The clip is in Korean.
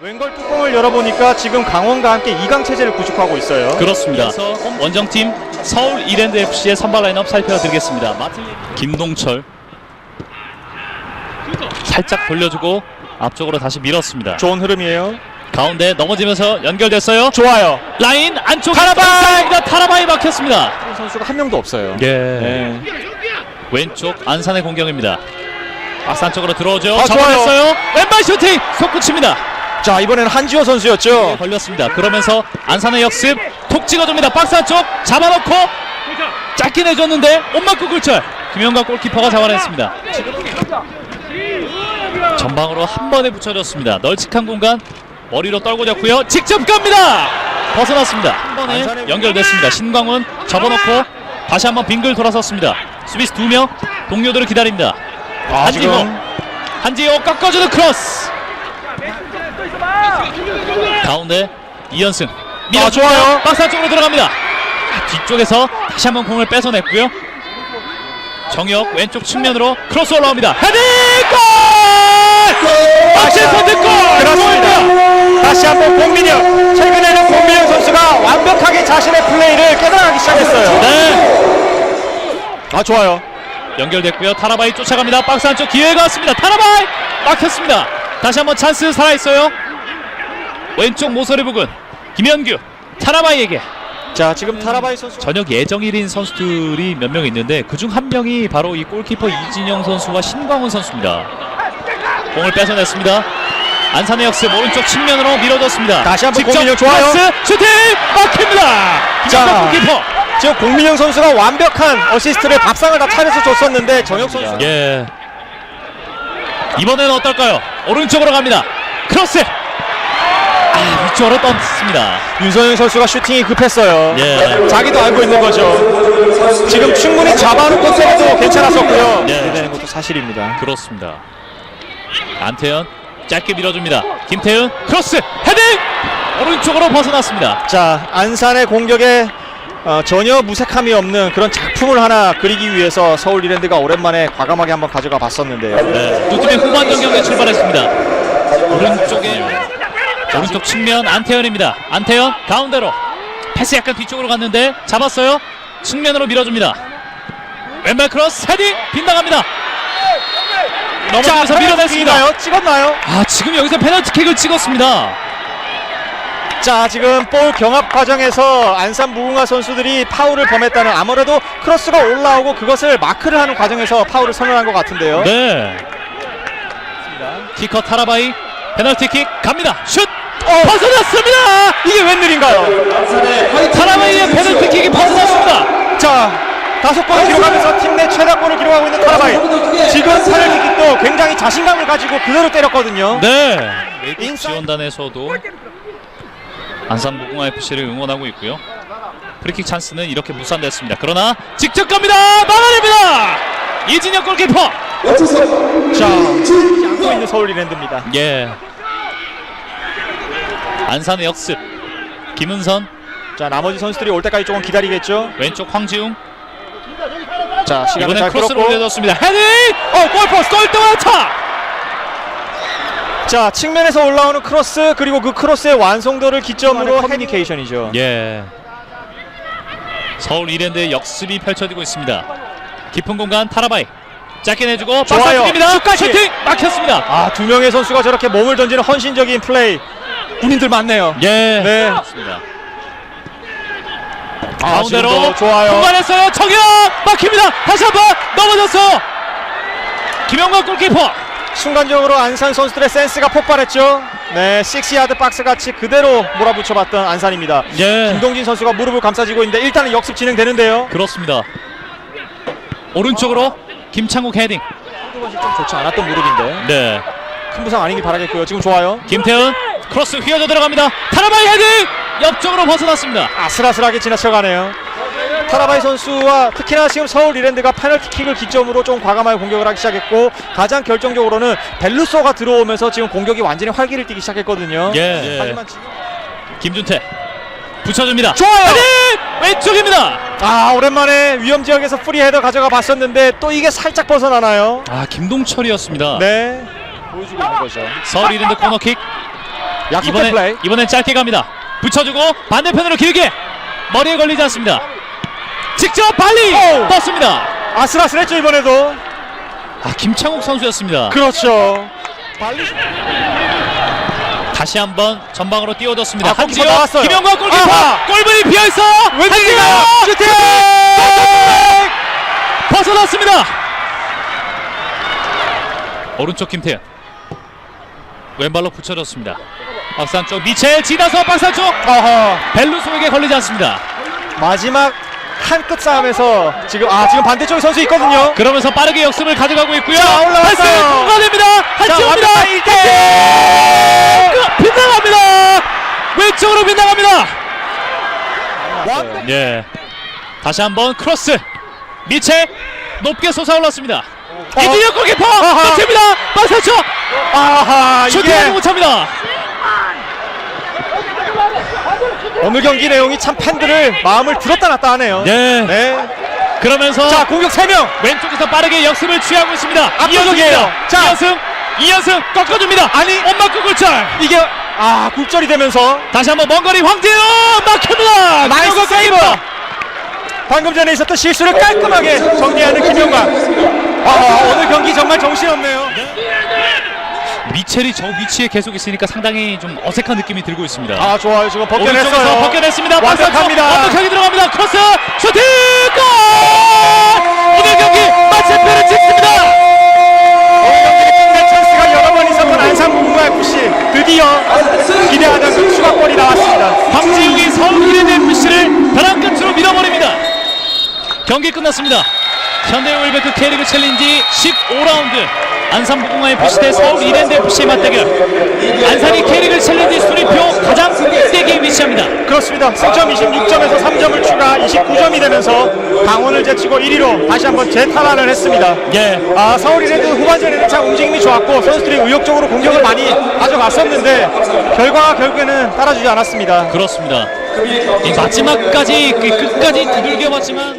왼걸 뚜껑을 열어보니까 지금 강원과 함께 2강 체제를 구축하고 있어요. 그렇습니다. 원정팀 서울 이랜드 FC의 선발 라인업 살펴드리겠습니다. 김동철 살짝 돌려주고 앞쪽으로 다시 밀었습니다. 좋은 흐름이에요. 가운데 넘어지면서 연결됐어요. 좋아요. 라인 안쪽에 타라바이! 타라바이 타라바이 막혔습니다. 선수가 한 명도 없어요. 예. 네. 왼쪽 안산의 공격입니다. 박스 안쪽으로 들어오죠. 아, 잡아냈어요. 왼발 슈팅 속구칩니다. 자 이번에는 한지호 선수였죠. 걸렸습니다. 그러면서 안산의 역습 톡 찍어줍니다. 박스 안쪽 잡아놓고 짧게 내줬는데 옷맞고 굴절. 김영각 골키퍼가 잡아냈습니다. 전방으로 한 번에 붙여줬습니다. 널찍한 공간 머리로 떨고 잡고요. 직접 갑니다. 벗어났습니다. 한 번에 연결됐습니다. 신광훈 접어놓고 다시 한번 빙글 돌아섰습니다. 수비수 두 명 동료들을 기다립니다. 아, 한지호 지금 한지호 깎아주는 크로스 가운데 이현승 아, 좋아요. 박스 안쪽으로 들어갑니다 뒤쪽에서 다시 한번 공을 뺏어냈고요 정혁 왼쪽 측면으로 크로스 올라옵니다 헤딩 골! 박스 선택골! 그렇습니다. 다시 한번 공민영. 최근에는 공민영 선수가 완벽하게 자신의 플레이를 깨달아가기 시작했어요. 네 아 좋아요. 연결됐고요 타라바이 쫓아갑니다 박스 안쪽 기회가 왔습니다 타라바이 막혔습니다 다시 한번 찬스 살아있어요 왼쪽 모서리 부근 김현규 타라바이에게 자 지금 타라바이 선수. 저녁 예정일인 선수들이 몇 명 있는데 그중 한 명이 바로 이 골키퍼 이진영 선수와 신광훈 선수입니다. 공을 뺏어냈습니다. 안산의 역습 오른쪽 측면으로 밀어줬습니다. 다시 한번 공민영 좋아요. 패스, 슈팅 막힙니다. 자. 골키퍼. 지금 공민영 선수가 완벽한 어시스트를 밥상을 다 차려서 줬었는데 정혁 선수. 예. 이번에는 어떨까요? 오른쪽으로 갑니다. 크로스. 아, 위쪽으로 떴습니다. 윤선영 선수가 슈팅이 급했어요. 예. 자기도 알고 있는 거죠. 지금 충분히 잡아놓고 때려도 괜찮았었고요. 예. 기대되는 것도 사실입니다. 그렇습니다. 안태현 짧게 밀어줍니다. 김태훈 크로스 헤딩 오른쪽으로 벗어났습니다. 자 안산의 공격에 어, 전혀 무색함이 없는 그런 작품을 하나 그리기 위해서 서울 이랜드가 오랜만에 과감하게 한번 가져가 봤었는데요. 네, 두 팀의 후반 전 경기에 출발했습니다. 오른쪽에 오른쪽 측면 안태현입니다. 안태현 가운데로 패스 약간 뒤쪽으로 갔는데 잡았어요. 측면으로 밀어줍니다. 왼발 크로스 헤딩 빗나갑니다. 넘어지면서 밀어냈습니다. 나요 찍었나요? 아 지금 여기서 페널티킥을 찍었습니다. 자 지금 볼 경합 과정에서 안산 무궁화 선수들이 파울을 범했다는 아무래도 크로스가 올라오고 그것을 마크를 하는 과정에서 파울을 선언한 것 같은데요. 네. 키커 타라바이 페널티킥 갑니다. 슛 어, 벗어났습니다. 이게 웬일인가요? 타라바이의 페널티킥이 벗어났습니다. 자 다섯 골을 기록하면서 팀 내 최다골을 기록하고 있는 타라바이 지금 페널티킥도 굉장히 자신감을 가지고 그대로 때렸거든요. 네. 인사이드. 지원단에서도 안산 무궁화 FC를 응원하고 있고요. 프리킥 찬스는 이렇게 무산됐습니다. 그러나 직접 갑니다. 막아냅니다. 이진혁 골키퍼. 자 안고 있는 서울 이랜드입니다. 예. 안산의 역습. 김은선 자 나머지 선수들이 올 때까지 조금 기다리겠죠. 왼쪽 황지웅 자 이번엔 잘 크로스를 끌었고 올려줬습니다. 헤딩! 어 골포스 골대와차. 자 측면에서 올라오는 크로스 그리고 그 크로스의 완성도를 기점으로 커뮤니케이션이죠. 예. 서울 이랜드의 역습이 펼쳐지고 있습니다. 깊은 공간 타라바이 짧게 내주고 좋아요. 박사입니다. 슛까지. 슈팅 막혔습니다. 아 두 명의 선수가 저렇게 몸을 던지는 헌신적인 플레이 군인들 많네요. 예. 네. 맞습니다. 아, 가운데로 지금도 좋아요. 공간했어요. 정현 막힙니다. 다시 한번 넘어졌어. 김영관 골키퍼. 순간적으로 안산 선수들의 센스가 폭발했죠. 네, 식스야드 박스 같이 그대로 몰아붙여봤던 안산입니다. 예. 김동진 선수가 무릎을 감싸지고 있는데 일단은 역습 진행되는데요. 그렇습니다. 오른쪽으로 김창국 헤딩. 좀 좋지 않았던 무릎인데 네. 큰 부상 아니길 바라겠고요. 지금 좋아요. 김태훈 크로스 휘어져 들어갑니다. 타라바이 헤딩 옆쪽으로 벗어났습니다. 아슬아슬하게 지나쳐가네요. 타라바이 선수와 특히나 지금 서울 이랜드가 페널티킥을 기점으로 좀 과감하게 공격을 하기 시작했고 가장 결정적으로는 벨루소가 들어오면서 지금 공격이 완전히 활기를 띠기 시작했거든요. 예. 하지만 지금 김준태 붙여줍니다. 좋아요. 헤딩 왼쪽입니다. 아 오랜만에 위험 지역에서 프리 헤더 가져가 봤었는데 또 이게 살짝 벗어나나요? 아 김동철이었습니다. 네 보여주고 있는 거죠. 서울 이랜드 코너킥 약속된 이번엔 플레이. 이번엔 짧게 갑니다. 붙여주고 반대편으로 길게 머리에 걸리지 않습니다. 직접 발리 오! 떴습니다. 아슬아슬했죠 이번에도. 아 김창욱 선수였습니다. 그렇죠. 발리 다시 한번 전방으로 띄워줬습니다. 아, 나왔어요. 김영과 골키퍼 아하! 골문이 비어 있어. 왼쪽인가요? 슈팅! 벗어났습니다. 오른쪽 김태현 왼발로 붙여줬습니다. 박스 안쪽 미첼 지나서 박스 안쪽 어허. 벨루송에게 걸리지 않습니다. 마지막 한 끗 싸움에서 지금 아 지금 반대쪽에 선수 있거든요. 그러면서 빠르게 역습을 가져가고 있고요. 자, 올라왔어요. 한지호입니다. 완벽한 일대 빗나갑니다. 왼쪽으로 빗나갑니다. 완- 예. 다시 한번 크로스. 미첼 높게 솟아올랐습니다. 이준혁 골키퍼 아하. 놓칩니다. 박스 안쪽 아하 슈팅하지 이게 못합니다. 오늘 경기 내용이 참 팬들을 마음을 들었다 놨다 하네요. 네. 네. 그러면서 자 공격 3명. 왼쪽에서 빠르게 역습을 취하고 있습니다. 압도적이에요. 자. 이연승, 이연승 꺾어줍니다. 아니. 엄마크 골절. 이게 아 굴절이 되면서 다시 한번 먼 거리 황재현 막힙니다. 나이스 세이브. 방금 전에 있었던 실수를 깔끔하게 정리하는 김영관. 아 오늘 경기 정말 정신없네요. 미첼이 저 위치에 계속 있으니까 상당히 좀 어색한 느낌이 들고 있습니다. 아 좋아요 지금 오른쪽에서 벗겨냈어요. 벗겨냈습니다. 완벽합니다. 완벽하게 들어갑니다. 크로스 슈팅 골! 오늘 경기 마침표를 찍습니다. 경기 끝났습니다. 현대오일베크 K리그 챌린지 15라운드 안산부공화 FC 대 서울 이랜드 FC의 맞대결 안산이 K리그 챌린지 순위표 가장 꼭대기에 위치합니다. 그렇습니다. 승점 26점에서 3점을 추가 29점이 되면서 강원을 제치고 1위로 다시 한번 재탈환을 했습니다. 예, 아 서울 이랜드 후반전에는 참 움직임이 좋았고 선수들이 의욕적으로 공격을 많이 가져갔었는데 결과가 결국에는 따라주지 않았습니다. 그렇습니다. 이 마지막까지 그 끝까지 두들겨 봤지만